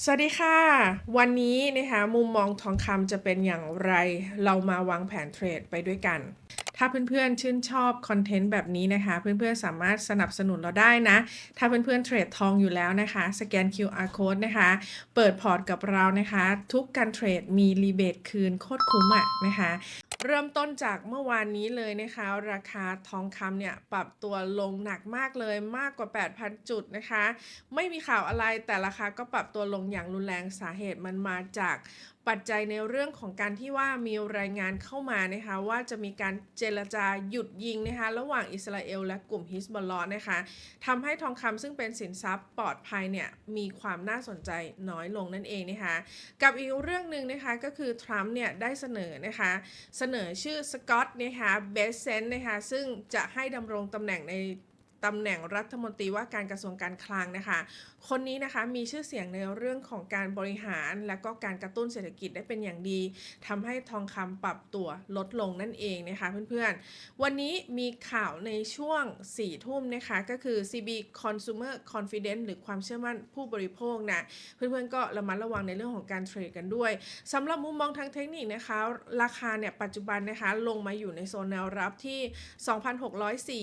สวัสดีค่ะ วันนี้นะคะมุมมองทองคำจะเป็นอย่างไร เรามาวางแผนเทรดไปด้วยกัน ถ้าเพื่อนๆชื่นชอบคอนเทนต์แบบนี้นะคะ เพื่อนๆสามารถสนับสนุนเราได้นะ ถ้าเพื่อนๆเทรดทองอยู่แล้วนะคะ สแกน QR code นะคะ เปิดพอร์ตกับเรานะคะ ทุกการเทรดมีรีเบทคืนโคตรคุ้มอะนะคะ เริ่มต้นจากเมื่อวานนี้เลยนะคะ ราคาทองคำเนี่ยปรับตัวลงหนักมากเลยมากกว่า 8,000 จุดนะคะ ไม่มีข่าวอะไรแต่ราคาก็ปรับตัวลงอย่างรุนแรงสาเหตุมันมาจากปัจจัยในเรื่องของการที่ว่ามีรายงานเข้ามานะคะว่าจะมีการเจรจาหยุดยิงนะคะระหว่างอิสราเอลและกลุ่มฮิสบอลลอนะคะทำให้ทองคำซึ่งเป็นสินทรัพย์ปลอดภัยเนี่ยมีความน่าสนใจน้อยลงนั่นเองนะคะกับอีกเรื่องหนึ่งนะคะก็คือทรัมป์เนี่ยได้เสนอนะคะเสนอชื่อสกอตนะคะเบสเซนนะคะซึ่งจะให้ดำรงตำแหน่งใน ตำแหน่งรัฐมนตรีว่าการกระทรวงการคลังนะคะ คนนี้นะคะมีชื่อเสียงในเรื่องของการบริหารและก็การกระตุ้นเศรษฐกิจได้เป็นอย่างดีทำให้ทองคำปรับตัวลดลงนั่นเองนะคะเพื่อนๆ วันนี้มีข่าวในช่วง4ทุ่มนะคะก็คือ CB Consumer Confidence หรือความเชื่อมั่นผู้บริโภคนะเพื่อนๆก็ระมัดระวังในเรื่องของการเทรดกันด้วยสำหรับมุมมองทางเทคนิคนะคะ ราคาเนี่ยปัจจุบันนะคะลงมาอยู่ในโซนแนวรับที่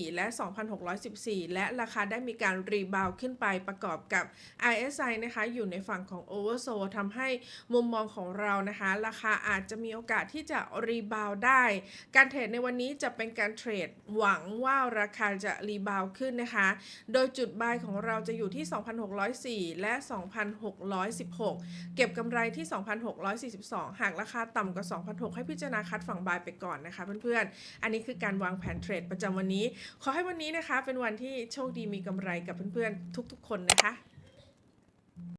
2,604 และ 2,614และราคาได้มีการรีบาวขึ้นไปประกอบกับ RSI นะคะอยู่ในฝั่งของ Oversold ทำให้มุมมองของเรานะคะ ราคาอาจจะมีโอกาสที่จะรีบาวได้ การเทรดในวันนี้จะเป็นการเทรดหวังว่าราคาจะรีบาวขึ้นนะคะ โดยจุดบายของเราจะอยู่ที่ 2,604 และ 2,616 เก็บกำไรที่ 2,642 หากราคาต่ำกว่า 2,600 ให้พิจารณาคัดฝั่งบายไปก่อนนะคะเพื่อนๆ อันนี้คือการวางแผนเทรดประจำวันนี้ ขอให้วันนี้นะคะเป็นวันที่โชคดีมีกำไรกับเพื่อนๆทุก ๆ คนนะคะ